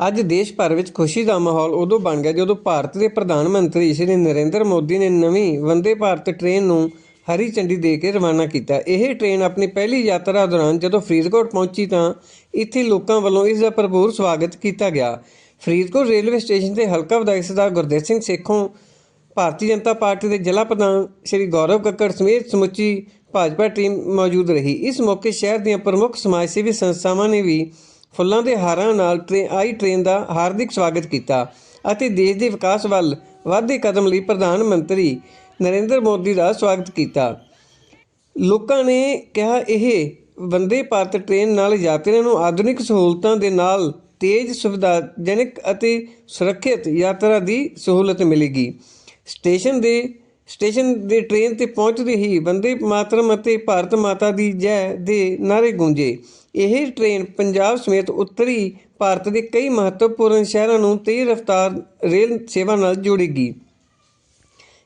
ਅੱਜ ਦੇਸ਼ ਭਰ ਵਿੱਚ ਖੁਸ਼ੀ ਦਾ ਮਾਹੌਲ ਉਦੋਂ ਬਣ ਗਿਆ ਜਦੋਂ ਭਾਰਤ ਦੇ ਪ੍ਰਧਾਨ ਮੰਤਰੀ ਸ਼੍ਰੀ ਨਰਿੰਦਰ ਮੋਦੀ ਨੇ ਨਵੀਂ ਵੰਦੇ ਭਾਰਤ ਟ੍ਰੇਨ ਨੂੰ ਹਰੀ ਚੰਡੀ ਦੇ ਕੇ ਰਵਾਨਾ ਕੀਤਾ। ਇਹ ਟ੍ਰੇਨ ਆਪਣੀ ਪਹਿਲੀ ਯਾਤਰਾ ਦੌਰਾਨ ਜਦੋਂ ਫਰੀਦਕੋਟ ਪਹੁੰਚੀ ਤਾਂ ਇੱਥੇ ਲੋਕਾਂ ਵੱਲੋਂ ਇਸ ਦਾ ਭਰਪੂਰ ਸਵਾਗਤ ਕੀਤਾ ਗਿਆ। ਫਰੀਦਕੋਟ ਰੇਲਵੇ ਸਟੇਸ਼ਨ ਤੇ ਹਲਕਾ ਵਿਧਾਇਕ ਸਰਦਾਰ ਗੁਰਦੇਵ ਸਿੰਘ ਸੇਖੋਂ ਭਾਰਤੀ ਜਨਤਾ ਪਾਰਟੀ ਦੇ ਜ਼ਿਲ੍ਹਾ ਪ੍ਰਧਾਨ ਸ਼੍ਰੀ ਗੌਰਵ ਕੱਕੜ ਸਮੇਤ ਸਮੁੱਚੀ ਭਾਜਪਾ ਟੀਮ ਮੌਜੂਦ ਰਹੀ। ਇਸ ਮੌਕੇ ਸ਼ਹਿਰ ਦੀਆਂ ਪ੍ਰਮੁੱਖ ਸਮਾਜ ਸੇਵੀ ਸੰਸਥਾਵਾਂ ਨੇ ਵੀ ਫੁੱਲਾਂ ਦੇ ਹਾਰਾਂ ਨਾਲ ਟ੍ਰੇਨ ਆਈ ਟ੍ਰੇਨ ਦਾ ਹਾਰਦਿਕ ਸਵਾਗਤ ਕੀਤਾ ਅਤੇ ਦੇਸ਼ ਦੇ ਵਿਕਾਸ ਵੱਲ ਵਾਧੇ ਕਦਮ ਲਈ ਪ੍ਰਧਾਨ ਮੰਤਰੀ ਨਰਿੰਦਰ ਮੋਦੀ ਦਾ ਸਵਾਗਤ ਕੀਤਾ। ਲੋਕਾਂ ਨੇ ਕਿਹਾ, ਇਹ ਵੰਦੇ ਭਾਰਤ ਟ੍ਰੇਨ ਨਾਲ ਯਾਤਰੀਆਂ ਨੂੰ ਆਧੁਨਿਕ ਸਹੂਲਤਾਂ ਦੇ ਨਾਲ ਤੇਜ਼ ਸੁਵਿਧਾਜਨਕ ਅਤੇ ਸੁਰੱਖਿਅਤ ਯਾਤਰਾ ਦੀ ਸਹੂਲਤ ਮਿਲੇਗੀ। ਸਟੇਸ਼ਨ ਦੇ ਸਟੇਸ਼ਨ ਦੇ ਟ੍ਰੇਨ ਤੇ ਪਹੁੰਚਦੇ ਹੀ ਬੰਦੇ ਮਾਤਰਮ ਅਤੇ ਭਾਰਤ ਮਾਤਾ ਦੀ ਜੈ ਦੇ ਨਾਰੇ ਗੂੰਜੇ। ਇਹ ਟ੍ਰੇਨ ਪੰਜਾਬ ਸਮੇਤ ਉੱਤਰੀ ਭਾਰਤ ਦੇ ਕਈ ਮਹੱਤਵਪੂਰਨ ਸ਼ਹਿਰਾਂ ਨੂੰ ਤੇਜ਼ ਰਫ਼ਤਾਰ ਰੇਲ ਸੇਵਾ ਨਾਲ ਜੋੜੇਗੀ।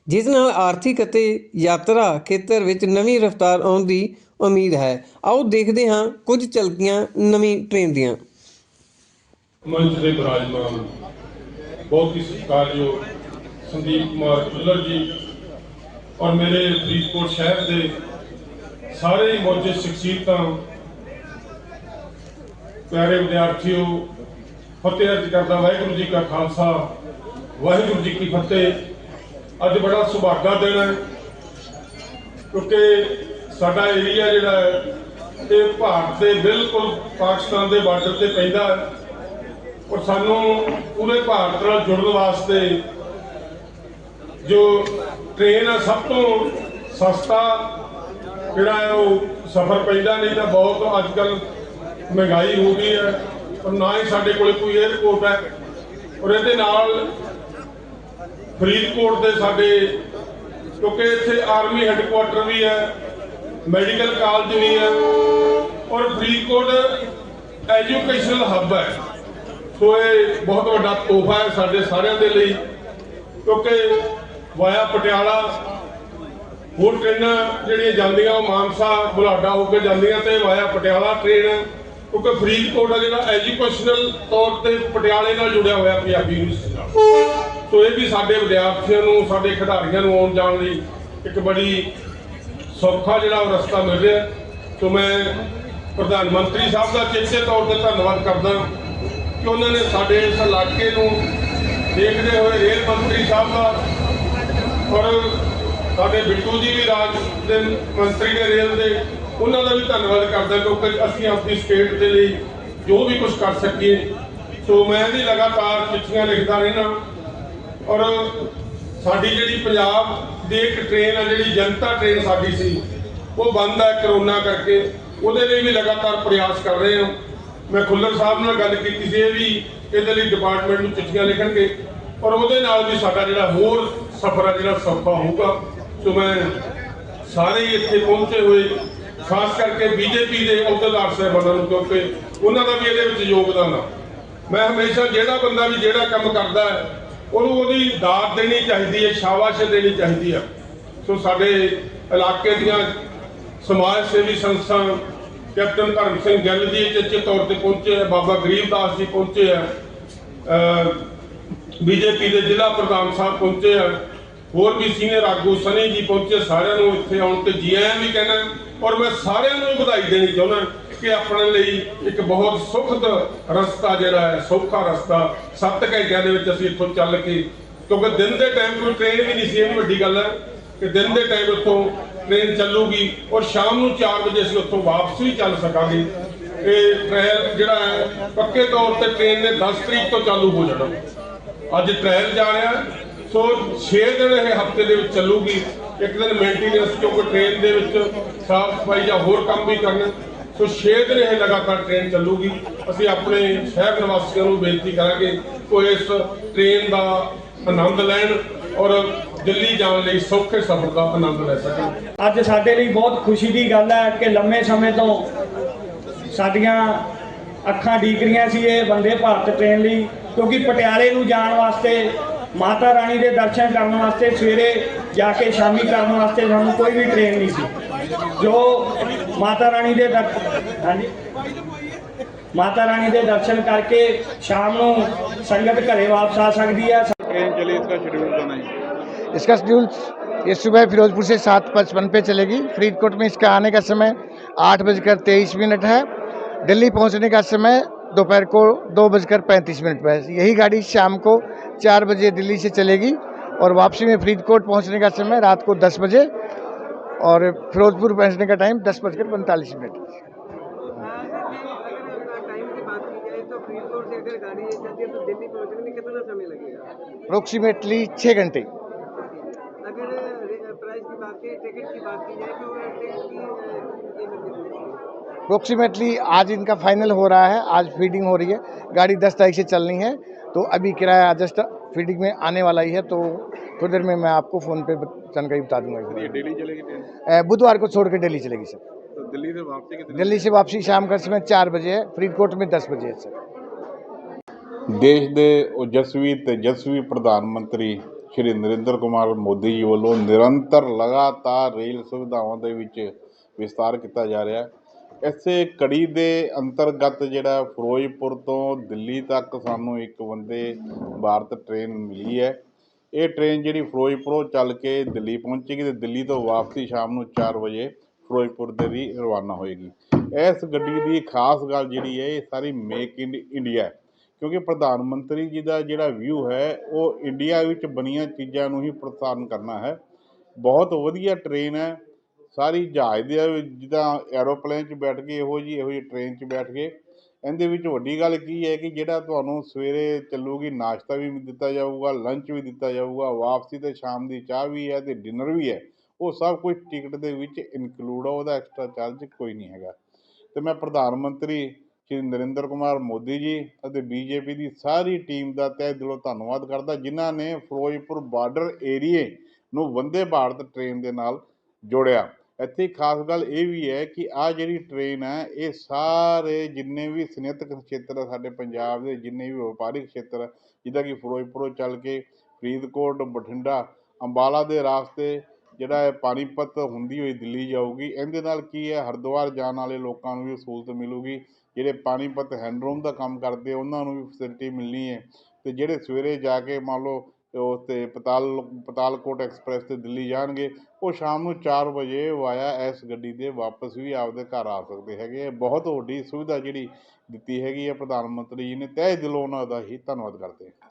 ਜਿਸ ਨਾਲ ਆਰਥਿਕ ਅਤੇ ਯਾਤਰਾ ਖੇਤਰ ਵਿੱਚ ਨਵੀਂ ਰਫ਼ਤਾਰ ਆਉਣ ਦੀ ਉਮੀਦ ਹੈ। ਆਓ ਦੇਖਦੇ ਹਾਂ ਕੁਝ ਝਲਕੀਆਂ ਨਵੀਂ ਟ੍ਰੇਨ ਦੀਆਂ। ਮੰਚ ਦੇ ਬਿਰਾਜਮਾਨ, ਬਹੁਤ ਹੀ ਸਤਿਕਾਰਯੋਗ ਸੰਦੀਪ ਕੁਮਾਰ ਖੁੱਲਰ ਜੀ ਔਰ ਮੇਰੇ ਫਰੀਦਕੋਟ ਸ਼ਹਿਰ ਦੇ ਸਾਰੇ ਮੌਜੂਦ ਸ਼ਖਸੀਅਤਾਂ, ਪਿਆਰੇ ਵਿਦਿਆਰਥੀਓ, ਫਤਿਹ ਅਰਜ ਕਰਦਾ ਵਾਹਿਗੁਰੂ ਜੀ ਕਾ ਖਾਲਸਾ, ਵਾਹਿਗੁਰੂ ਜੀ ਕੀ ਫਤਿਹ। ਅੱਜ ਬੜਾ ਸੁਭਾਗਾ ਦਿਨ ਹੈ, ਕਿਉਂਕਿ ਸਾਡਾ ਏਰੀਆ ਜਿਹੜਾ ਹੈ, ਇਹ ਭਾਰਤ ਦੇ ਬਿਲਕੁਲ ਪਾਕਿਸਤਾਨ ਦੇ ਬਾਰਡਰ ਤੇ ਪੈਂਦਾ ਹੈ। ਔਰ ਸਾਨੂੰ ਪੂਰੇ ਭਾਰਤ ਨਾਲ ਜੁੜਨ ਵਾਸਤੇ ਜੋ ਟ੍ਰੇਨ ਹੈ ਸਭ ਤੋਂ ਸਸਤਾ ਜਿਹੜਾ ਹੈ ਉਹ ਸਫ਼ਰ ਪੈਂਦਾ, ਨਹੀਂ ਤਾਂ ਬਹੁਤ ਅੱਜ ਕੱਲ ਮਹਿੰਗਾਈ ਹੋ ਗਈ ਹੈ, ਪਰ ਨਾ ਹੀ ਸਾਡੇ ਕੋਲੇ ਕੋਈ 에ਅਰਪੋਰਟ ਹੈ। ਔਰ ਇਹਦੇ ਨਾਲ ਫਰੀਦਕੋਟ ਦੇ ਸਾਡੇ, ਕਿਉਂਕਿ ਇੱਥੇ ਆਰਮੀ ਹੈੱਡਕੁਆਟਰ ਵੀ ਹੈ ਮੈਡੀਕਲ ਕਾਲਜ ਵੀ ਹੈ, ਔਰ ਫਰੀਦਕੋਟ ਐਜੂਕੇਸ਼ਨਲ ਹੱਬ ਹੈ। ਸੋ ਇਹ ਬਹੁਤ ਵੱਡਾ ਤੋਹਫਾ ਹੈ ਸਾਡੇ ਸਾਰਿਆਂ ਦੇ ਲਈ, ਕਿਉਂਕਿ ਵਾਇਆ ਪਟਿਆਲਾ। ਹੋਰ ਟ੍ਰੇਨਾਂ ਜਿਹੜੀਆਂ ਜਾਂਦੀਆਂ, ਉਹ ਮਾਨਸਾ, ਬੁਲਾਡਾ ਹੋ ਕੇ ਜਾਂਦੀਆਂ ਤੇ ਵਾਇਆ ਪਟਿਆਲਾ ਟ੍ਰੇਨ ਹੈ ਕਿਉਂਕਿ ਫਰੀਦਕੋਟ ਆ ਜਿਹੜਾ ਐਜੂਕੇਸ਼ਨਲ ਤੌਰ ਤੇ ਪਟਿਆਲੇ ਨਾਲ ਜੁੜਿਆ ਹੋਇਆ ਪੰਜਾਬੀ ਯੂਨੀਵਰਸਿਟੀ ਨਾਲ। ਸੋ ਇਹ ਵੀ ਸਾਡੇ ਵਿਦਿਆਰਥੀਆਂ ਨੂੰ, ਸਾਡੇ ਖਿਡਾਰੀਆਂ ਨੂੰ ਆਉਣ ਜਾਣ ਲਈ ਇੱਕ ਬੜੀ ਸੌਖਾ ਜਿਹੜਾ ਉਹ ਰਸਤਾ ਮਿਲ ਰਿਹਾ ਸੋ ਮੈਂ ਪ੍ਰਧਾਨ ਮੰਤਰੀ ਸਾਹਿਬ ਦਾ ਚੇਚੇ ਤੌਰ ਤੇ ਧੰਨਵਾਦ ਕਰਦਾ ਕਿ ਉਹਨਾਂ ਨੇ ਸਾਡੇ ਇਸ ਇਲਾਕੇ ਨੂੰ ਦੇਖਦੇ ਹੋਏ ਰੇਲ ਮੰਤਰੀ ਸਾਹਿਬ ਦਾ ਔਰ ਸਾਡੇ ਬਿੱਟੂ ਜੀ ਵੀ ਰਾਜ ਦੇ ਮੰਤਰੀ ਨੇ ਰੇਲ ਦੇ, ਉਹਨਾਂ ਦਾ ਵੀ ਧੰਨਵਾਦ ਕਰਦਾ ਕਿਉਂਕਿ ਅਸੀਂ ਆਪਣੀ ਸਟੇਟ ਦੇ ਲਈ ਜੋ ਵੀ ਕੁਝ ਕਰ ਸਕੀਏ। ਸੋ ਮੈਂ ਵੀ ਲਗਾਤਾਰ ਚਿੱਠੀਆਂ ਲਿਖਦਾ ਰਹਿਣਾ ਔਰ ਸਾਡੀ ਜਿਹੜੀ ਪੰਜਾਬ ਦੀ ਇੱਕ ਟ੍ਰੇਨ ਆ, ਜਿਹੜੀ ਜਨਤਾ ਟ੍ਰੇਨ ਸਾਡੀ ਸੀ, ਉਹ ਬੰਦ ਹੈ ਕਰੋਨਾ ਕਰਕੇ। ਉਹਦੇ ਲਈ ਵੀ ਲਗਾਤਾਰ ਪ੍ਰਯਾਸ ਕਰ ਰਹੇ ਹਾਂ। ਮੈਂ ਖੁੱਲਰ ਸਾਹਿਬ ਨਾਲ ਗੱਲ ਕੀਤੀ ਸੀ, ਇਹ ਵੀ ਇਹਦੇ ਲਈ ਡਿਪਾਰਟਮੈਂਟ ਨੂੰ ਚਿੱਠੀਆਂ ਲਿਖਣਗੇ। ਔਰ ਉਹਦੇ ਨਾਲ ਵੀ ਸਾਡਾ ਜਿਹੜਾ ਹੋਰ ਸਫ਼ਰ ਆ ਜਿਹੜਾ ਸੌਖਾ ਹੋਊਗਾ, ਸੋ ਮੈਂ ਸਾਰੇ ਇੱਥੇ ਪਹੁੰਚੇ ਹੋਏ, ਖਾਸ ਕਰਕੇ ਬੀਜੇਪੀ ਦੇ ਅਹੁਦੇਦਾਰ ਸਾਹਿਬਾਨਾਂ ਨੂੰ ਕਿਉਂਕਿ ਉਹਨਾਂ ਦਾ ਵੀ ਇਹਦੇ ਵਿੱਚ ਯੋਗਦਾਨ ਆ। ਮੈਂ ਹਮੇਸ਼ਾ ਜਿਹੜਾ ਬੰਦਾ ਵੀ ਜਿਹੜਾ ਕੰਮ ਕਰਦਾ ਹੈ, ਉਹਨੂੰ ਉਹਦੀ ਦਾਤ ਦੇਣੀ ਚਾਹੀਦੀ ਹੈ, ਸ਼ਾਬਾਸ਼ ਦੇਣੀ ਚਾਹੀਦੀ ਆ। ਸੋ ਸਾਡੇ ਇਲਾਕੇ ਦੀਆਂ ਸਮਾਜ ਸੇਵੀ ਸੰਸਥਾ ਕੈਪਟਨ ਧਰਮ ਸਿੰਘ ਗਿੱਲ ਜੀ ਚੇਚੇ ਤੌਰ ਤੇ ਪਹੁੰਚੇ ਆ, ਬਾਬਾ ਗਰੀਬਦਾਸ ਜੀ ਪਹੁੰਚੇ ਹੈ ਬੀਜੇਪੀ ਦੇ ਜ਼ਿਲ੍ਹਾ ਪ੍ਰਧਾਨ ਸਾਹਿਬ ਪਹੁੰਚੇ ਆ। ਹੋਰ ਵੀ ਸੀਨੀਅਰ ਆਗੂ ਸਨੀ ਜੀ ਪਹੁੰਚੇ, ਸਾਰਿਆਂ ਨੂੰ ਇੱਥੇ ਆਉਣ ਤੇ ਜੀ ਆਇਆਂ ਵੀ ਕਹਿਣਾ ਔਰ ਮੈਂ ਸਾਰਿਆਂ ਨੂੰ ਵਧਾਈ ਦੇਣੀ ਚਾਹੁੰਦਾ ਕਿ ਆਪਣੇ ਲਈ ਇੱਕ ਬਹੁਤ ਸੁਖਦ ਰਸਤਾ ਜਿਹੜਾ ਹੈ, ਸੌਖਾ ਰਸਤਾ 7 ਘੰਟਿਆਂ ਦੇ ਵਿੱਚ ਅਸੀਂ ਇੱਥੋਂ ਚੱਲ ਕੇ, ਕਿਉਂਕਿ ਦਿਨ ਦੇ ਟਾਈਮ ਕੋਈ ਟ੍ਰੇਨ ਵੀ ਨਹੀਂ ਸੀ, ਇਹ ਵੀ ਵੱਡੀ ਗੱਲ ਹੈ ਕਿ ਦਿਨ ਦੇ ਟਾਈਮ ਉੱਥੋਂ ਟ੍ਰੇਨ ਚੱਲੂਗੀ ਔਰ ਸ਼ਾਮ ਨੂੰ 4 ਵਜੇ ਅਸੀਂ ਉੱਥੋਂ ਵਾਪਸ ਵੀ ਚੱਲ ਸਕਾਂਗੇ। ਇਹ ਟ੍ਰੇਨ ਜਿਹੜਾ ਹੈ, ਪੱਕੇ ਤੌਰ ਤੇ ਟ੍ਰੇਨ ਨੇ 10 ਤਰੀਕ ਤੋਂ ਚਾਲੂ ਹੋ ਜਾਣਾ। ਅੱਜ ਟ੍ਰਾਇਲ ਜਾ ਰਿਹਾ ਸੋ 6 ਦਿਨ ਇਹ ਹਫ਼ਤੇ ਦੇ ਵਿੱਚ ਚੱਲੂਗੀ। ਇੱਕ ਦਿਨ ਮੇਨਟੇਨੈਂਸ ਕਿਉਂਕਿ ਟ੍ਰੇਨ ਦੇ ਵਿੱਚ ਸਾਫ਼ ਸਫ਼ਾਈ ਜਾਂ ਹੋਰ ਕੰਮ ਵੀ ਕਰਨੇ। ਸੋ 6 ਦਿਨ ਇਹ ਲਗਾਤਾਰ ਟ੍ਰੇਨ ਚੱਲੂਗੀ। ਅਸੀਂ ਆਪਣੇ ਸ਼ਹਿਰ ਨਿਵਾਸੀਆਂ ਨੂੰ ਬੇਨਤੀ ਕਰਾਂਗੇ ਕਿ ਇਸ ਟ੍ਰੇਨ ਦਾ ਆਨੰਦ ਲੈਣ ਔਰ ਦਿੱਲੀ ਜਾਣ ਲਈ ਸੌਖੇ ਸਫ਼ਰ ਦਾ ਆਨੰਦ ਲੈ ਸਕਣ। ਅੱਜ ਸਾਡੇ ਲਈ ਬਹੁਤ ਖੁਸ਼ੀ ਦੀ ਗੱਲ ਹੈ ਕਿ ਲੰਮੇ ਸਮੇਂ ਤੋਂ ਸਾਡੀਆਂ ਅੱਖਾਂ ਡੀਕ ਰਹੀਆਂ ਸੀ ਇਹ ਬੰਦੇ ਭਾਰਤ ਟ੍ਰੇਨ ਲਈ, ਕਿਉਂਕਿ ਪਟਿਆਲੇ ਨੂੰ ਜਾਣ ਵਾਸਤੇ ਮਾਤਾ ਰਾਣੀ ਦੇ ਦਰਸ਼ਨ ਕਰਨ ਵਾਸਤੇ ਸਵੇਰੇ ਜਾ ਕੇ ਸ਼ਾਮੀ ਕਰਨ ਵਾਸਤੇ ਸਾਨੂੰ ਕੋਈ ਵੀ ਟ੍ਰੇਨ ਨਹੀਂ ਸੀ ਜੋ ਮਾਤਾ ਰਾਣੀ ਦੇ ਦਰ ਹਾਂਜੀ ਮਾਤਾ ਰਾਣੀ ਦੇ ਦਰਸ਼ਨ ਕਰਕੇ ਸ਼ਾਮ ਨੂੰ ਸੰਗਤ ਘਰੇ ਵਾਪਸ ਆ ਸਕਦੀ ਹੈ ट्रेन चली इसका शेड्यूल बताना है इसका शेड्यूल ये सुबह फिरोजपुर से सात पचपन पे चलेगी फरीदकोट में इसका आने का समय आठ बजकर तेईस मिनट है दिल्ली पहुंचने का समय दोपहर को दो बजकर पैंतीस मिनट पर है यही गाड़ी शाम को चार बजे दिल्ली से चलेगी और वापसी में फरीदकोट पहुँचने का समय रात को दस बजे और फिरोजपुर पहुँचने का टाइम दस बजकर पैंतालीस मिनट। अप्रोक्सीमेटली छः घंटे। प्राइस की बात की टिकट की बात की जाए तो टिकट की कीमत कितनी है अप्रोक्सीमेटली आज इनका फाइनल हो रहा है आज फीडिंग हो रही है गाड़ी दस तारीख से चलनी है तो अभी किराया जस्ट फीडिंग में आने वाला ही है तो थोड़ी देर में मैं आपको फ़ोन पे बत- जानकारी बता दूंगा ये इस डेली चलेगी ट्रेन बारे में। अ, बुधवार को छोड़ के दिल्ली चलेगी सर तो दिल्ली से वापसी कितनी दिल्ली से वापसी शाम का समय चार बजे है फरीदकोट में दस बजे है सर ਦੇਸ਼ ਦੇ ਓਜਸਵੀ ਤੇਜਸਵੀ ਪ੍ਰਧਾਨ ਮੰਤਰੀ ਸ਼੍ਰੀ ਨਰਿੰਦਰ ਕੁਮਾਰ ਮੋਦੀ ਜੀ ਵੱਲੋਂ ਨਿਰੰਤਰ ਲਗਾਤਾਰ ਰੇਲ ਸੁਵਿਧਾਵਾਂ ਦੇ ਵਿੱਚ ਵਿਸਤਾਰ ਕੀਤਾ ਜਾ ਰਿਹਾ ਹੈ। ਇਸੇ ਕੜੀ ਦੇ ਅੰਤਰਗਤ ਜਿਹੜਾ ਫਿਰੋਜ਼ਪੁਰ ਤੋਂ ਦਿੱਲੀ ਤੱਕ ਸਾਨੂੰ ਇੱਕ ਵੰਦੇ ਭਾਰਤ ਟ੍ਰੇਨ ਮਿਲੀ ਹੈ। ਇਹ ਟ੍ਰੇਨ ਜਿਹੜੀ ਫਿਰੋਜ਼ਪੁਰੋਂ ਚੱਲ ਕੇ ਦਿੱਲੀ ਪਹੁੰਚੇਗੀ ਤੇ ਦਿੱਲੀ ਤੋਂ ਵਾਪਸੀ ਸ਼ਾਮ ਨੂੰ 4 ਵਜੇ ਫਿਰੋਜ਼ਪੁਰ ਦੇ ਲਈ ਰਵਾਨਾ ਹੋਏਗੀ। ਇਸ ਗੱਡੀ ਦੀ ਖਾਸ ਗੱਲ ਜਿਹੜੀ ਹੈ, ਇਹ ਸਾਰੀ ਮੇਕ ਇਨ ਇੰਡੀਆ ਹੈ। ਕਿਉਂਕਿ ਪ੍ਰਧਾਨ ਮੰਤਰੀ ਜੀ ਦਾ ਜਿਹੜਾ ਵਿਊ ਹੈ, ਉਹ ਇੰਡੀਆ ਵਿੱਚ ਬਣੀਆਂ ਚੀਜ਼ਾਂ ਨੂੰ ਹੀ ਪ੍ਰੋਤਸਾਹਨ ਕਰਨਾ ਹੈ। ਬਹੁਤ ਵਧੀਆ ਟ੍ਰੇਨ ਹੈ। ਸਾਰੀ ਜਹਾਜ਼ ਦੇ ਜਿੱਦਾਂ ਐਰੋਪਲੇਨ 'ਚ ਬੈਠ ਕੇ ਇਹੋ ਜੀ ਇਹੋ ਜਿਹੀ ਟ੍ਰੇਨ 'ਚ ਬੈਠ ਕੇ, ਇਹਦੇ ਵਿੱਚ ਵੱਡੀ ਗੱਲ ਕੀ ਹੈ ਕਿ ਜਿਹੜਾ ਤੁਹਾਨੂੰ ਸਵੇਰੇ ਚੱਲੂਗੀ, ਨਾਸ਼ਤਾ ਵੀ ਦਿੱਤਾ ਜਾਊਗਾ ਲੰਚ ਵੀ ਦਿੱਤਾ ਜਾਊਗਾ, ਵਾਪਸੀ ਤੇ ਸ਼ਾਮ ਦੀ ਚਾਹ ਵੀ ਹੈ ਤੇ ਡਿਨਰ ਵੀ ਹੈ, ਉਹ ਸਭ ਕੁਝ ਟਿਕਟ ਦੇ ਵਿੱਚ ਇਨਕਲੂਡ ਆ, ਉਹਦਾ ਐਕਸਟਰਾ ਚਾਰਜ ਕੋਈ ਨਹੀਂ ਹੈਗਾ। ਤੇ ਮੈਂ ਪ੍ਰਧਾਨ ਮੰਤਰੀ ਸ਼੍ਰੀ ਨਰਿੰਦਰ ਕੁਮਾਰ ਮੋਦੀ ਜੀ ਅਤੇ ਬੀਜੇਪੀ ਦੀ ਸਾਰੀ ਟੀਮ ਦਾ ਤਹਿ ਦਿਲੋਂ ਧੰਨਵਾਦ ਕਰਦਾ, ਜਿਨ੍ਹਾਂ ਨੇ ਫਿਰੋਜ਼ਪੁਰ ਬਾਰਡਰ ਏਰੀਏ ਨੂੰ ਵੰਦੇ ਭਾਰਤ ਟ੍ਰੇਨ ਦੇ ਨਾਲ ਜੋੜਿਆ। ਇੱਥੇ ਖਾਸ ਗੱਲ ਇਹ ਵੀ ਹੈ ਕਿ ਆ ਜਿਹੜੀ ਟ੍ਰੇਨ ਹੈ, ਇਹ ਸਾਰੇ ਜਿੰਨੇ ਵੀ ਸਨਅਤਕ ਖੇਤਰ ਆ ਸਾਡੇ ਪੰਜਾਬ ਦੇ ਜਿੰਨੇ ਵੀ ਵਪਾਰਿਕ ਖੇਤਰ ਜਿੱਦਾਂ ਕਿ ਫਿਰੋਜ਼ਪੁਰੋਂ ਚੱਲ ਕੇ ਫਰੀਦਕੋਟ, ਬਠਿੰਡਾ, ਅੰਬਾਲਾ ਦੇ ਰਾਸਤੇ ਜਿਹੜਾ ਹੈ ਪਾਣੀਪਤ ਹੁੰਦੀ ਹੋਈ ਦਿੱਲੀ ਜਾਊਗੀ, ਇਹਦੇ ਨਾਲ ਕੀ ਹੈ? ਹਰਿਦੁਆਰ ਜਾਣ ਵਾਲੇ ਲੋਕਾਂ ਨੂੰ ਵੀ ਸਹੂਲਤ ਮਿਲੂਗੀ। ਜਿਹੜੇ ਪਾਣੀਪਤ ਹੈਂਡਰੂਮ ਦਾ ਕੰਮ ਕਰਦੇ, ਉਹਨਾਂ ਨੂੰ ਵੀ ਫੈਸਿਲਿਟੀ ਮਿਲਣੀ ਹੈ। ਅਤੇ ਜਿਹੜੇ ਸਵੇਰੇ ਜਾ ਕੇ ਮੰਨ ਲਓ ਉਸ 'ਤੇ ਪਤਾਲ, ਪਤਾਲਕੋਟ ਐਕਸਪ੍ਰੈਸ 'ਤੇ ਦਿੱਲੀ ਜਾਣਗੇ, ਉਹ ਸ਼ਾਮ ਨੂੰ 4 ਵਜੇ ਵਾਇਆ ਇਸ ਗੱਡੀ ਦੇ ਵਾਪਸ ਵੀ ਆਪਦੇ ਘਰ ਆ ਸਕਦੇ ਹੈਗੇ ਇਹ ਬਹੁਤ ਵੱਡੀ ਸੁਵਿਧਾ ਜਿਹੜੀ ਦਿੱਤੀ ਹੈਗੀ ਹੈ ਪ੍ਰਧਾਨ ਮੰਤਰੀ ਜੀ ਨੇ। ਤਹਿ ਦਿਲੋਂ ਉਹਨਾਂ ਦਾ ਹੀ ਧੰਨਵਾਦ ਕਰਦੇ ਹਾਂ।